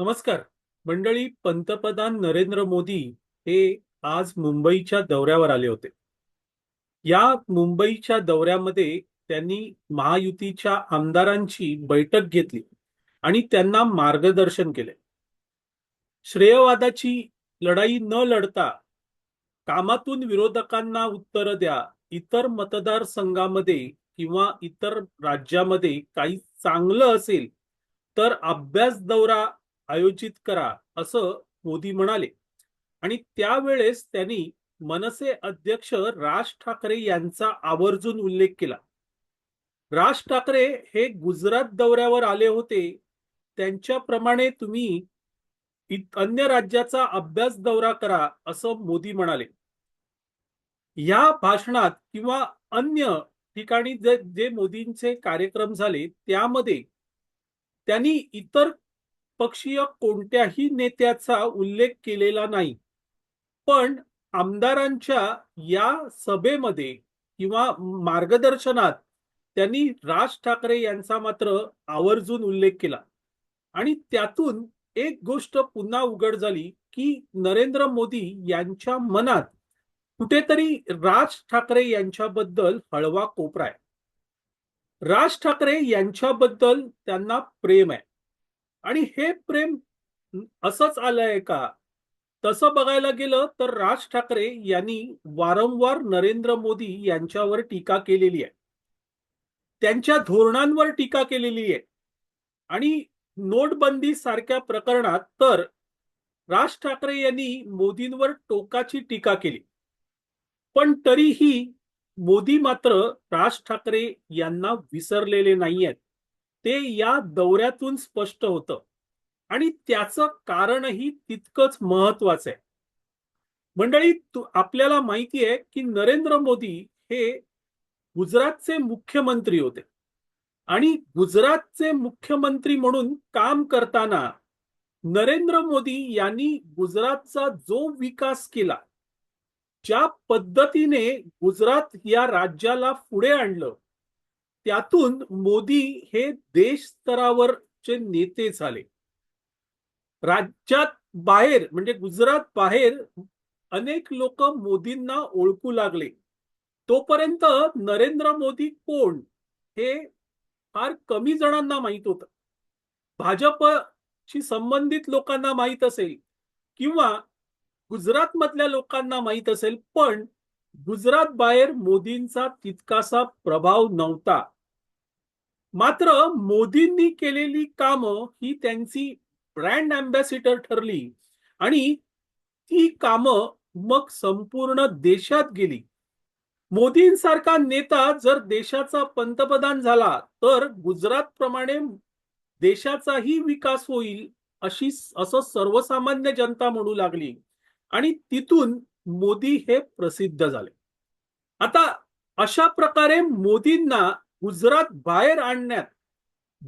नमस्कार. मंडळी पंतप्रधान नरेंद्र मोदी हे आज मुंबईच्या दौऱ्यावर आले होते. या मुंबईच्या दौऱ्यामध्ये त्यांनी महायुतीच्या आमदारांची बैठक घेतली आणि त्यांना मार्गदर्शन केले. श्रेयवादाची लढाई न लढता कामातून विरोधकांना उत्तर द्या इतर मतदारसंघामध्ये किंवा इतर राज्यामध्ये काही चांगलं असेल तर अभ्यास दौरा आयोजित करा असं मोदी म्हणाले. आणि त्यावेळेस त्यांनी मनसे अध्यक्ष राज ठाकरे यांचा आवर्जून उल्लेख केला. राज ठाकरे हे गुजरात दौऱ्यावर आले होते. त्यांच्याप्रमाणे तुम्ही अन्य राज्याचा अभ्यास दौरा करा असं मोदी म्हणाले. या भाषणात किंवा अन्य ठिकाणी जे जे मोदींचे कार्यक्रम झाले त्यामध्ये त्यांनी इतर पक्षीय कोणत्याही नेत्याचा उल्लेख केलेला नाही. पण आमदारांच्या या सभेमध्ये किंवा मार्गदर्शनात त्यांनी राज ठाकरे यांचा मात्र आवर्जून उल्लेख केला. आणि त्यातून एक गोष्ट पुन्हा उघड झाली की नरेंद्र मोदी यांच्या मनात कुठेतरी राज ठाकरे यांच्याबद्दल हळवा कोपरा आहे. राज ठाकरे यांच्याबद्दल त्यांना प्रेम आहे. आणि हे प्रेम असंच आलंय का? तसं बघायला गेलं तर राज ठाकरे यांनी वारंवार नरेंद्र मोदी यांच्यावर टीका केलेली आहे. त्यांच्या धोरणांवर टीका केलेली आहे. आणि नोटबंदी सारख्या प्रकरणात तर राज ठाकरे यांनी मोदींवर टोकाची टीका केली. पण तरीही मोदी मात्र राज ठाकरे यांना विसरलेले नाहीयेत. ते या दौऱ्यातून स्पष्ट होतं. आणि त्याचं कारणही तितकंच महत्वाचं आहे. मंडळी आपल्याला माहिती आहे की नरेंद्र मोदी हे गुजरातचे मुख्यमंत्री होते. आणि गुजरातचे मुख्यमंत्री म्हणून काम करताना नरेंद्र मोदी यांनी गुजरातचा जो विकास केला ज्या पद्धतीने गुजरात या राज्याला पुढे आणलं त्यातून मोदी हे देश स्तरावरचे नेते झाले. राज्यात बाहेर म्हणजे गुजरात बाहेर अनेक लोक मोदींना ओळखू लागले. तोपर्यंत नरेंद्र मोदी कोण हे फार कमी जणांना माहीत होतं. भाजपशी संबंधित लोकांना माहीत असेल किंवा गुजरात मधल्या लोकांना माहीत असेल पण गुजरात बाहेर मोदींचा तितकासा प्रभाव नव्हता. मात्र मोदींनी केलेली कामं ही त्यांची ब्रँड अँबॅसिडर ठरली आणि ती कामं मग संपूर्ण देशात गेली. मोदींसारखा नेता जर देशाचा पंतप्रधान झाला तर गुजरात प्रमाणे देशाचाही विकास होईल अशी असं सर्वसामान्य जनता म्हणू लागली. आणि तिथून मोदी हे प्रसिद्ध झाले. आता अशा प्रकारे मोदींना गुजरात बाहेर आणण्यात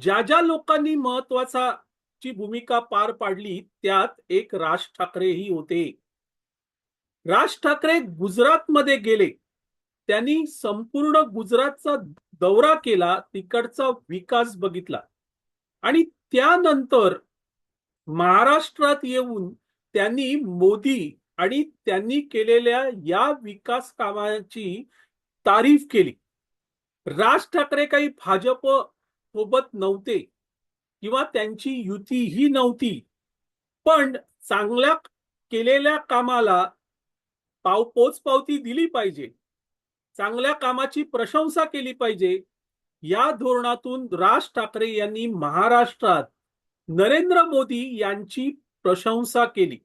ज्या ज्या लोकांनी महत्त्वाचा ची भूमिका पार पाडली त्यात एक राज ठाकरेही होते. राज ठाकरे गुजरातमध्ये गेले. त्यांनी संपूर्ण गुजरातचा दौरा केला तिकडचा विकास बघितला. आणि त्यानंतर महाराष्ट्रात येऊन त्यांनी मोदी आणि त्यांनी केलेल्या या विकास कामाची तारीफ केली. राज ठाकरे काही भाजप सोबत नव्हते किंवा त्यांची युती ही नव्हती पण चांगल्या केलेल्या कामाला पाव पोचपावती दिली पाहिजे चांगल्या कामाची प्रशंसा केली पाहिजे या धोरणातून राज ठाकरे यांनी महाराष्ट्रात नरेंद्र मोदी यांची प्रशंसा केली.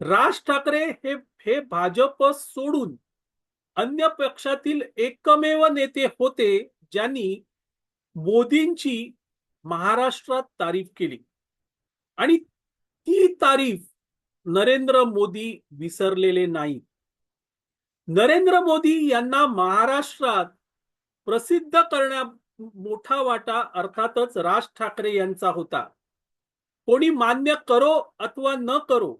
राज ठाकरे हे हे भाजप सोडून अन्य पक्षातील एकमेव नेते होते ज्यांनी मोदींची महाराष्ट्रात तारीफ केली. आणि ती तारीफ नरेंद्र मोदी विसरलेले नाही नरेंद्र मोदी यांना महाराष्ट्रात प्रसिद्ध करण्या मोठा वाटा अर्थातच राज ठाकरे यांचा होता. कोणी मान्य करो अथवा न करो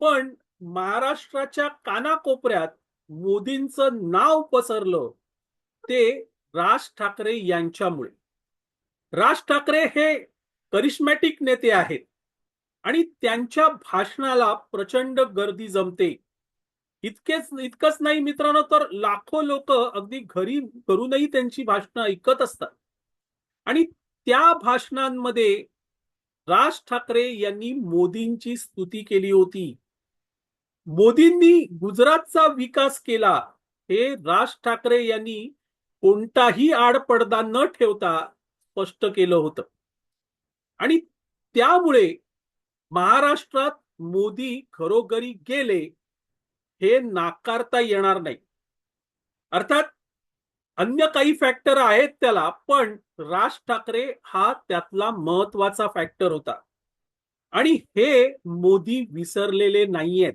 पण महाराष्ट्राच्या कानाकोपऱ्यात मोदींचं नाव पसरलं ते राज ठाकरे यांच्यामुळे. राज ठाकरे हे करिश्मॅटिक नेते आहेत आणि त्यांच्या भाषणाला प्रचंड गर्दी जमते. इतकेच इतकंच नाही मित्रांनो तर लाखो लोक अगदी घरी करूनही त्यांची भाषणं ऐकत असतात. आणि त्या भाषणांमध्ये राज ठाकरे यांनी मोदींची स्तुती केली होती. मोदींनी गुजरातचा विकास केला हे राज ठाकरे यांनी कोणताही आडपडदा न ठेवता स्पष्ट केलं होतं. आणि त्यामुळे महाराष्ट्रात मोदी खरोखरी गेले हे नाकारता येणार नाही. अर्थात अन्य काही फॅक्टर आहेत त्याला पण राज ठाकरे हा त्यातला महत्त्वाचा फॅक्टर होता. आणि हे मोदी विसरलेले नाहीयेत.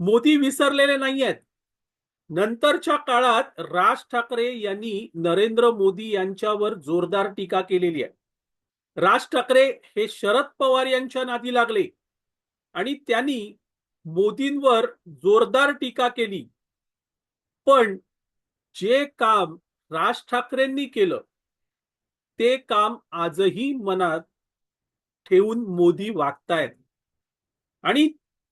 मोदी विसरलेले नाहीयेत. नंतरच्या काळात राज ठाकरे यांनी नरेंद्र मोदी यांच्यावर जोरदार टीका केलेली आहे. राज ठाकरे हे शरद पवार यांच्या नादी लागले. आणि त्यांनी मोदींवर जोरदार टीका केली. पण जे काम राज ठाकरेंनी केलं ते काम आजही मनात ठेवून मोदी वागतायत. आणि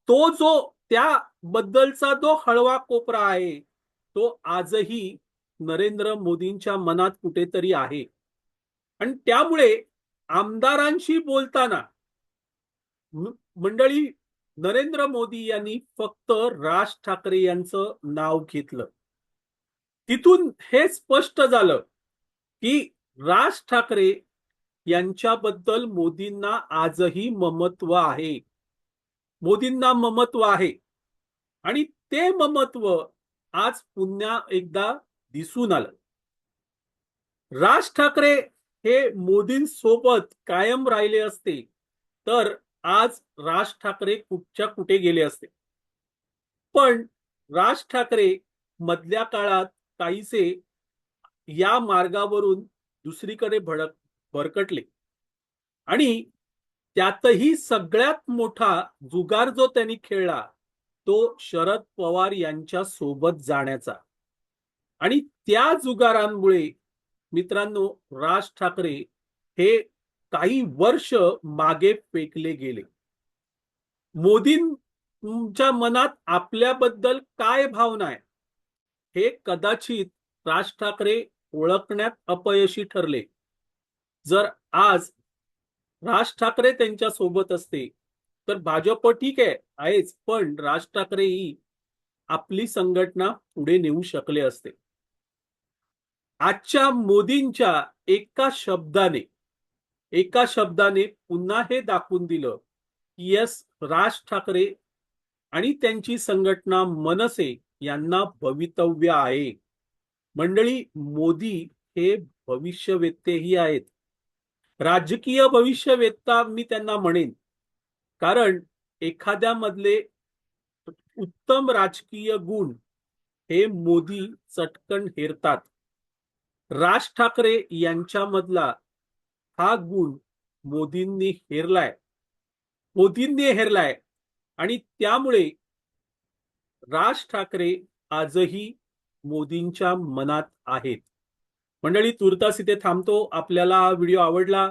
तो जो त्या बद्दलचा जो हळवा कोपरा आहे तो आजही नरेंद्र मोदींच्या मनात कुठेतरी आहे. आणि त्यामुळे आमदारांशी बोलताना मंडळी नरेंद्र मोदी यांनी फक्त राज ठाकरे यांचं नाव घेतलं. तिथून हे स्पष्ट झालं की राज ठाकरे यांच्याबद्दल मोदींना आजही ममत्व आहे. मोदींना ममत्व आहे. आणि ते ममत्व आज पुन्हा एकदा दिसून आलं. राज ठाकरे हे मोदींसोबत कायम राहिले असते तर आज राज ठाकरे कुठच्या कुठे गेले असते? पण राज ठाकरे मधल्या काळात काहीसे या मार्गावरून दुसरीकडे भडक भरकटले. आणि त्यातही सगळ्यात मोठा जुगार जो त्यांनी खेळला तो शरद पवार यांच्या सोबत जाण्याचा. आणि त्या जुगारांमुळे मित्रांनो राज ठाकरे हे काही वर्ष मागे फेकले गेले. मोदींच्या मनात आपल्याबद्दल काय भावना आहे? हे कदाचित राज ठाकरे ओळखण्यात अपयशी ठरले. जर आज राज ठाकरे त्यांच्यासोबत असते तर भाजप ठीक आहे आहेच. पण राज ठाकरे ही आपली संघटना पुढे नेऊ शकले असते. आजच्या मोदींच्या एका शब्दाने एका शब्दाने पुन्हा हे दाखवून दिलं की यस राज ठाकरे आणि त्यांची संघटना मनसे यांना भवितव्य आहे. मंडळी मोदी हे भविष्यवेत्तेही आहेत. राजकीय भविष्यवेत्ता मी त्यांना म्हणेन. कारण एखाद्यामधले उत्तम राजकीय गुण हे मोदी चटकन हेरतात. राज ठाकरे यांच्यामधला हा गुण मोदींनी हेरलाय. मोदींनी हेरलाय आणि त्यामुळे राज ठाकरे आजही मोदींच्या मनात आहेत. मंडळी तुर्तास इथे थांबतो. आपल्याला हा व्हिडिओ आवडला